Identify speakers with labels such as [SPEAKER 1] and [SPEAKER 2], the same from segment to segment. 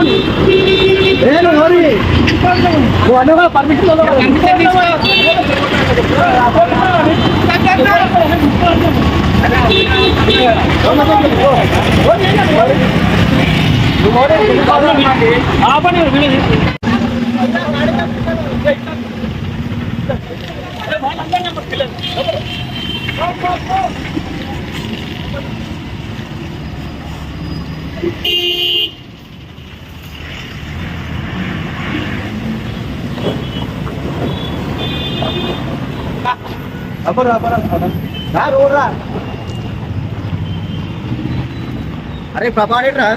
[SPEAKER 1] నేను మరి నువ్వు అన్నవా పర్మిషన్ ఆపని అబ్బరా అబ్బరా రా రోడ్రా అరే ప్రపాడేట్రా.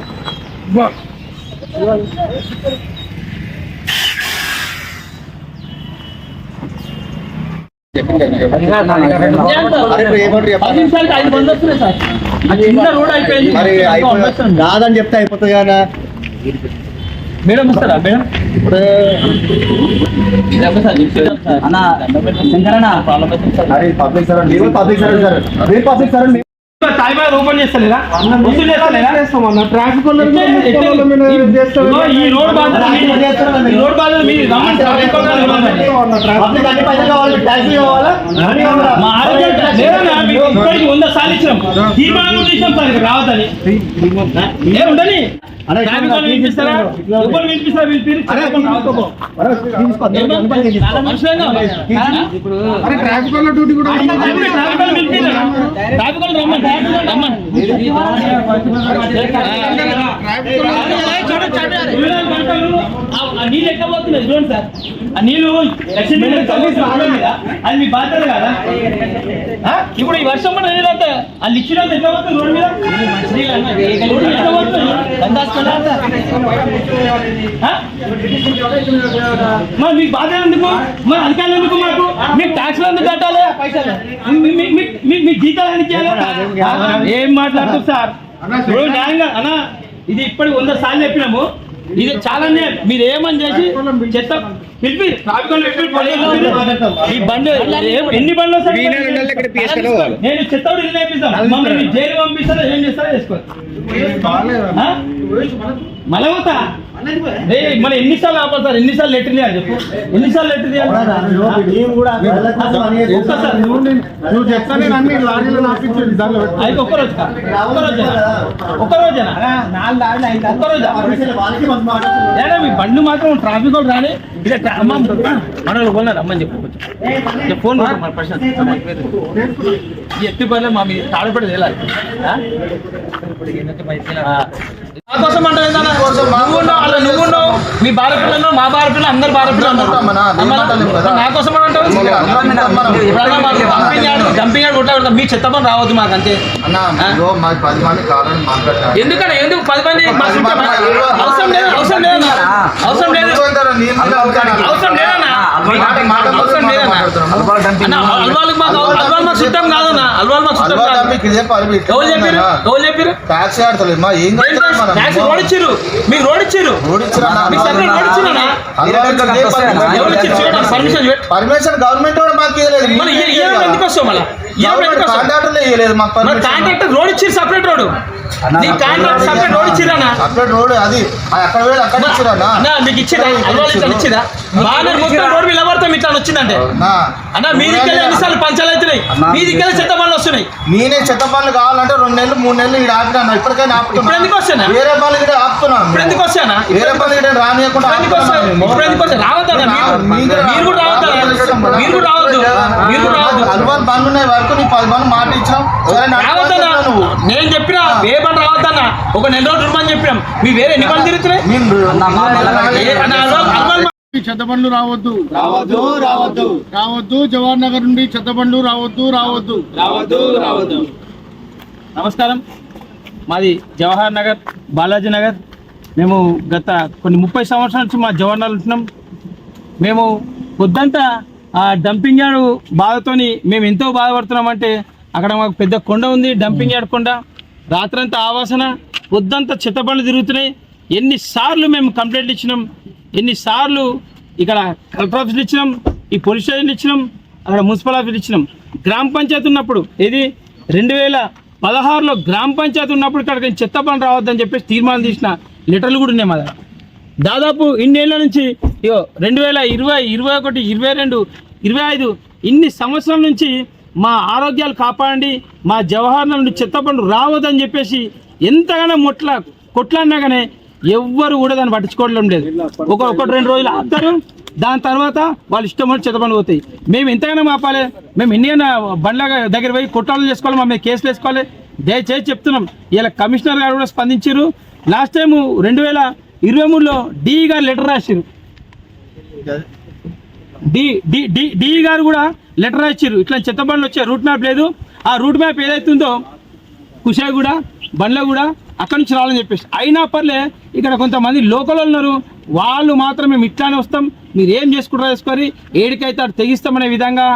[SPEAKER 1] రాదని చెప్తే అయిపోతుంది కదా.
[SPEAKER 2] మేడం వస్తారా? మేడం?
[SPEAKER 1] ఇప్పుడు పబ్లిక్ సర్వెంట్ మీరు పబ్లిక్ సర్వెంట్ సార్ మీరు పబ్లిక్ సర్వెంట్
[SPEAKER 2] సాయిబాబా ఓపెన్ చేస్తలేరా? వసూలు చేస్తలేరా?
[SPEAKER 1] ట్రాఫిక్
[SPEAKER 2] ఇదిగో ఈ రోడ్ బాధ్యత మీది. ఈ రోడ్ బాధ్యత మీది. రమ్మని ట్రాఫిక్ వాళ్ళని రమ్మని.
[SPEAKER 1] పబ్లిక్ అన్ని పైసలు కావాలి? ట్యాక్సీ కావాలా
[SPEAKER 2] ఇప్పటికి వంద సార్లు ఇచ్చినాం తీర్మానం ఇచ్చినాం సార్ ఇక్కడ రావద్దని ఏ ఉండని
[SPEAKER 1] అరే,
[SPEAKER 2] ట్రాఫిక్ వాళ్ళు వినిపిస్తారా ఎవరు వినిపిస్తారా వీళ్ళు
[SPEAKER 1] అరే,
[SPEAKER 2] తీర్చి రావద్దు.
[SPEAKER 1] అరే, తీసుకో,
[SPEAKER 2] ఏమన్నా? చాలా మనుషులేనా? ఇప్పుడు
[SPEAKER 1] అరే ట్రాఫిక్ వాళ్ళ డ్యూటీ కూడా
[SPEAKER 2] ట్రాఫిక్ వాళ్ళు పిలిపిరా. ట్రాఫిక్ వాళ్ళు రమ్మని, ట్రాఫిక్ వాళ్ళు రమ్మని. చూడండి, చూడండి. ఆ- ఆ నీళ్ళు ఎక్కడ పోతున్నాయి చూడండి సార్ ఆ నీళ్ళు లక్ష్మీ అది మీ బాధ్యత కదా? ఇప్పుడు ఈ వర్షం పడిన నీళ్ళు వాళ్ళు ఇచ్చినంత ఎట్లా రోడ్డు మీద? మరి మీకు బాధ ఎందుకు మరి అధికారులు ఎందుకు మాకు? మీకు ట్యాక్స్లు ఎందుకు కట్టాలి? పైసలు మీ- జీతాలు ఎందుకు ఏం మాట్లాడుతుంది సార్? ఇప్పుడు న్యాయంగా అన్నా ఇది ఇప్పటికి వంద సార్లు చెప్పినాము. ఇది చాలా మీరు ఏమని చేసి చెత్త ఈ బండి ఎన్ని బండ్లు? నేను ఇల్లు నేర్పిస్తాను మమ్మల్ని మీరు జైలు పంపిస్తారా ఏం చేస్తారో రే, మరి ఎన్నిసార్లు ఆపాలి సార్? ఎన్నిసార్లు లెటర్ చేయాలి చెప్పు. ఎన్నిసార్లు లెటర్ చేయాలి
[SPEAKER 1] మేము కూడా వెళ్ళక ముందు పని చేస్తాం.
[SPEAKER 2] ఒక్కసారి.
[SPEAKER 3] నువ్వు చెప్తా నేను అన్ని లారీలను ఆపించేది దానిలో పెట్టు.
[SPEAKER 2] అయితే ఒక్క రోజు కాదు. ఒక్క రోజేనా? ఒక్క రోజేనా? ఒక్క రోజా
[SPEAKER 1] పర్మిషన్ వాళ్ళకి మాకు మాట్లాడుతున్నారు.
[SPEAKER 2] ఏడా మీ బండి మాత్రం ట్రాఫిక్ రాని ట్రా- అమ్మ మన కొన్నారు అమ్మని చెప్పు కొంచెం. ఫోన్ మన ప్రశాంత్. ఈ ఎత్తి పనులు మా మీ తాడపడి తేలాలి అంటే అలా మీ భార్య పిల్లలు మా భార్య పిల్లలు అందరు భార్య పిల్లలు ఉన్నారు.
[SPEAKER 3] ఉంటామన్నా, నీ
[SPEAKER 2] అమ్మా,
[SPEAKER 3] మాటలేం కదా.
[SPEAKER 2] నా కోసం అని అంటావు? డంపింగ్ యార్డ్ కొట్టాలి మీ చెత్త పని రావద్దు మాకు అంతే. ఎందుకని ఎందుకు పది మంది? అవసరం లేదు? అవసరం లేదు? అవసరం లేదు? అవసరం లేదన్నా అవసరం లేదన్నా అల్వాళ్ళకి మాకు అల్వాల్ మాకు. చుట్టం కాదు ఎవరు చెప్పారు ఎవరు చెప్పారు
[SPEAKER 3] ట్యాక్సీ ఆడతలేదు మా ఏం?
[SPEAKER 2] ట్యాక్స్ రోడ్ ఇచ్చిర్రు మీకు రోడ్ ఇచ్చిర్రు
[SPEAKER 3] రోడ్ ఇచ్చిర్రు అన్న.
[SPEAKER 2] మీకు సెపరేట్ రోడ్ ఇచ్చిర్రన్నా ఎవరు ఇచ్చిర్రు చూడండి పర్మిషన్ చూడండి.
[SPEAKER 3] పర్మిషన్ గవర్నమెంట్ కూడా మాకు ఇవ్వలేదు
[SPEAKER 2] మళ్ళీ ఈ- ఈ ఏమైనా ఎందుకు వస్తావు మళ్ళీ? ఈ ఏమైనా ఎందుకు వస్తావు?
[SPEAKER 3] కాంట్రాక్టర్లే ఇవ్వలేదు మాకు
[SPEAKER 2] మరి
[SPEAKER 3] permission
[SPEAKER 2] contractor road separate road నీ సపరేట్ రోడ్
[SPEAKER 3] అది. అది అక్కడ వేడు అక్కడ
[SPEAKER 2] అన్న మీకు ఇచ్చిరా అల్వాల్ ఇట్లా ఇచ్చిరా బాగా మొత్తం రోడ్ మీద పడతాం ఇట్లా వచ్చిందంటే. అన్న ఎన్నిసార్లు పంచాలు మీ దిక్కెళ్ళి చెత్త పనులు వస్తున్నాయి.
[SPEAKER 3] నేనే చెత్త పనులు కావాలంటే రెండు నెలలు మూడు నెలలు ఇక్కడ ఆపినా ఇప్పటికైనా
[SPEAKER 2] ఇప్పుడు ఎందుకు వస్తానా?
[SPEAKER 3] వేరే పనులు ఇక్కడ ఆపుతున్నాను
[SPEAKER 2] ఇప్పుడు ఎందుకు వస్తానా
[SPEAKER 3] వేరే పనులు ఇక్కడ రానియకుండా
[SPEAKER 2] ఎందుకు వస్తా ఇప్పుడు ఎందుకు వస్తా రావద్దా మీరు? కూడా రావద్దా? మీరు కూడా రావద్దు? మీరు కూడా రావద్దు.
[SPEAKER 3] అల్వాల్ బండ్లు ఉన్నాయి వరకు నీ పది బండ్లు మాట నువ్వు.
[SPEAKER 2] నేను చెప్పినా ఏ పని రావద్దన్నా ఒక నెల రోజులు చెప్పినాం. మీ వేరే ఎన్ని పనులు తిరుగుతున్నాయి?
[SPEAKER 3] నేను
[SPEAKER 2] ఏ- అన్న, అల్వాల్- అల్వాల్
[SPEAKER 3] ఈ చెత్త బండ్లు రావద్దు.
[SPEAKER 1] రావద్దు రావద్దు.
[SPEAKER 3] రావద్దు జవహర్ నగర్ నుండి చెత్త బండ్లు రావద్దు రావద్దు.
[SPEAKER 2] రావద్దు రావద్దు. నమస్కారం. మాది జవహర్ నగర్ బాలాజీ నగర్. మేము గత కొన్ని ముప్పై సంవత్సరాల నుంచి మా జవహర్ నగర్ ఉంటున్నాం. మేము పొద్దంతా ఆ డంపింగ్ యార్డ్ బాధతోని మేము ఎంతో బాధపడుతున్నామంటే అక్కడ మాకు పెద్ద కొండ ఉంది డంపింగ్ యార్డ్ కొండ. రాత్రంతా ఆవాసన పొద్దంతా చెత్తబండ్లు తిరుగుతున్నాయి. ఎన్నిసార్లు మేము కంప్లైంట్లు ఇచ్చినాం. ఎన్నిసార్లు ఇక్కడ కలెక్టర్ ఆఫీసులు ఇచ్చినాం ఈ పోలీస్ స్టేషన్లు ఇచ్చినాం అక్కడ మున్సిపల్ ఆఫీసులు ఇచ్చినాం. గ్రామ పంచాయతీ ఉన్నప్పుడు ఇది రెండు వేల పదహారులో గ్రామ పంచాయతీ ఉన్నప్పుడు ఇక్కడ చెత్త పని రావద్దని చెప్పేసి తీర్మానం తీసిన లెటర్లు కూడా ఉన్నాయి మా దగ్గర. దాదాపు ఇన్నేళ్ళ నుంచి ఇగో రెండు వేల ఇరవై ఇరవై ఒకటి ఇరవై రెండు ఇరవై ఐదు ఇన్ని సంవత్సరాల నుంచి మా ఆరోగ్యాలు కాపాడండి మా జవహర్ నుండి చెత్త పండు రావద్దని చెప్పేసి ఎంతగానో మొట్ల కొట్లాడినా కానీ ఎవ్వరు కూడా దాన్ని పట్టించుకోవడం లేదు. ఒక ఒకటి రెండు రోజులు ఆపుతారు. దాని తర్వాత వాళ్ళు ఇష్టం వచ్చి చెత్త పండు పోతాయి. మేము ఎంతగానో మాపాలి. మేము ఎన్ని అయినా బండ్ల దగ్గర పోయి కొట్టాలు చేసుకోవాలి మా మీద కేసులు వేసుకోవాలి. దయచేసి చెప్తున్నాం. ఇలా కమిషనర్ గారు కూడా స్పందించారు. లాస్ట్ టైం రెండు వేల ఇరవై మూడులో డి గారు లెటర్ రాశారు డి డి డి డి గారు కూడా లెటర్ రాశారు ఇట్లా చెత్త బండ్లు వచ్చే రూట్ మ్యాప్ లేదు. ఆ రూట్ మ్యాప్ ఏదైతుందో కుషాగూడ బండ్లగూడ అక్కడి నుంచి రావాలని చెప్పేసి. అయినా పర్లే ఇక్కడ కొంతమంది లోకల్ ఉన్నారు. వాళ్ళు మాత్రం మేము ఇట్లానే వస్తాం. మీరు ఏం చేసుకుంటారో చేసుకోరి ఏడికైతే అటు తెగిస్తామనే విధంగా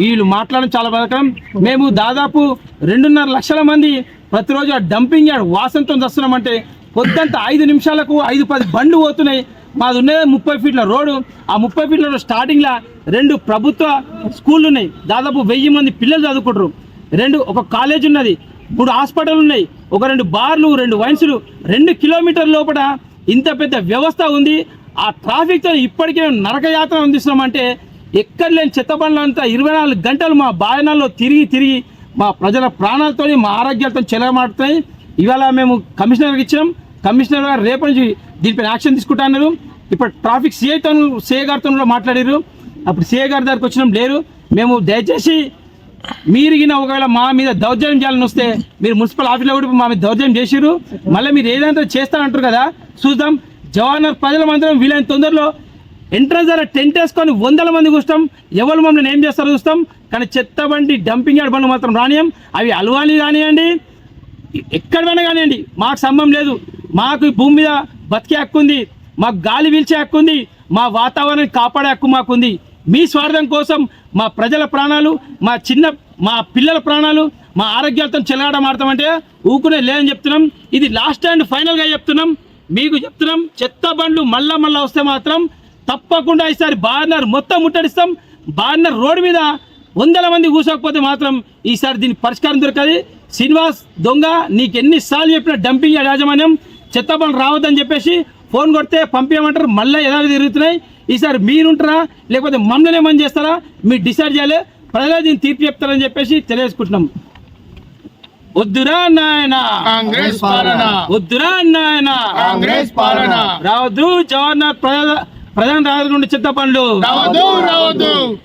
[SPEAKER 2] వీళ్ళు మాట్లాడడం చాలా బతకడం మేము దాదాపు రెండున్నర లక్షల మంది ప్రతిరోజు ఆ డంపింగ్ యార్డ్ వాసనతో వస్తున్నామంటే పొద్దంత ఐదు నిమిషాలకు ఐదు పది బండ్లు పోతున్నాయి. మాది ఉన్నదే ముప్పై ఫీట్ల రోడ్డు. ఆ ముప్పై ఫీట్ల రోడ్డు స్టార్టింగ్లో రెండు ప్రభుత్వ స్కూళ్ళు ఉన్నాయి. దాదాపు వెయ్యి మంది పిల్లలు చదువుకుంటారు. రెండు ఒక కాలేజ్ ఉన్నది. మూడు హాస్పిటల్ ఉన్నాయి. ఒక రెండు బార్లు రెండు వైన్స్లు రెండు కిలోమీటర్ లోపల ఇంత పెద్ద వ్యవస్థ ఉంది. ఆ ట్రాఫిక్తో ఇప్పటికే నరకయాత్ర అందిస్తున్నామంటే ఎక్కడ లేని చెత్తబండ్లంతా ఇరవై నాలుగు గంటలు మా బాయనాల్లో తిరిగి తిరిగి మా ప్రజల ప్రాణాలతో మా ఆరోగ్యాలతో చెలమాడుతాయి ఇవాళ మేము కమిషనర్కి ఇచ్చాం. కమిషనర్ గారు రేపటి నుంచి దీనిపైన యాక్షన్ తీసుకుంటున్నారు ఇప్పుడు ట్రాఫిక్ సిఐతో సిఐ గారితో కూడా మాట్లాడారు. అప్పుడు సిఐ గారి దగ్గరికి వచ్చినాం లేరు. మేము దయచేసి మీరు గిన ఒకవేళ మా మీద దౌర్జన్యం చేయాలని వస్తే మీరు మున్సిపల్ ఆఫీస్లో కూడా మా మీద దౌర్జన్యం చేసిర్రు. మళ్ళీ మీరు ఏదైనా చేస్తారంటారు కదా చూద్దాం. జవానర్ ప్రజల మందిరం వీలైన తొందరలో ఎంట్రన్స్ ద్వారా టెంట్ వేసుకొని వందల మంది చూస్తాం ఎవరు మమ్మల్ని ఏం చేస్తారో చూస్తాం. కానీ చెత్త బండి డంపింగ్ యార్డ్ బండ్లు మాత్రం రానియం అవి అలవాలి కానివ్వండి ఎక్కడైనా కానివ్వండి మాకు సంబంధం లేదు. మాకు ఈ భూమి మీద బతికే హక్కు ఉంది. మాకు గాలి పీల్చే హక్కు ఉంది. మా వాతావరణాన్ని కాపాడే హక్కు మాకుంది. మీ స్వార్థం కోసం మా ప్రజల ప్రాణాలు మా చిన్న మా పిల్లల ప్రాణాలు మా ఆరోగ్యాలతో చెలగాటం ఆడతామంటే ఊకునే లేదని చెప్తున్నాం. ఇది లాస్ట్ అండ్ ఫైనల్గా చెప్తున్నాం. మీకు చెప్తున్నాం చెత్త బండ్లు మళ్ళా మళ్ళా వస్తే మాత్రం తప్పకుండా ఈసారి బార్నర్ మొత్తం ముట్టడిస్తాం. బార్నర్ రోడ్డు మీద వందల మంది కూసకపోతే మాత్రం ఈసారి దీని పరిష్కారం దొరకదు. శ్రీనివాస్ దొంగ నీకు ఎన్నిసార్లు చెప్పిన డంపింగ్ యాజమాన్యం. చెత్త బండ్లు రావద్దని చెప్పేసి ఫోన్ కొడితే పంపించమంటారు. మళ్ళీ ఎలా తిరుగుతున్నాయి. ఈసారి మీరుంటారా? లేకపోతే మమ్మల్ని ఏమని చేస్తారా? మీరు డిసైడ్ చేయాలి. ప్రజలు దీన్ని తీర్పు చెప్తారని చెప్పేసి తెలియజేసుకుంటున్నాం. వద్దురా నాయన.
[SPEAKER 3] కాంగ్రెస్ పాలన.
[SPEAKER 2] వద్దురా నాయన.
[SPEAKER 3] కాంగ్రెస్ పాలన.
[SPEAKER 2] రావద్దు జవహర్లాల్ ప్రధాన ప్రధాన రాజు నుండి చెత్త పనులు.
[SPEAKER 3] రావద్దు రావద్దు.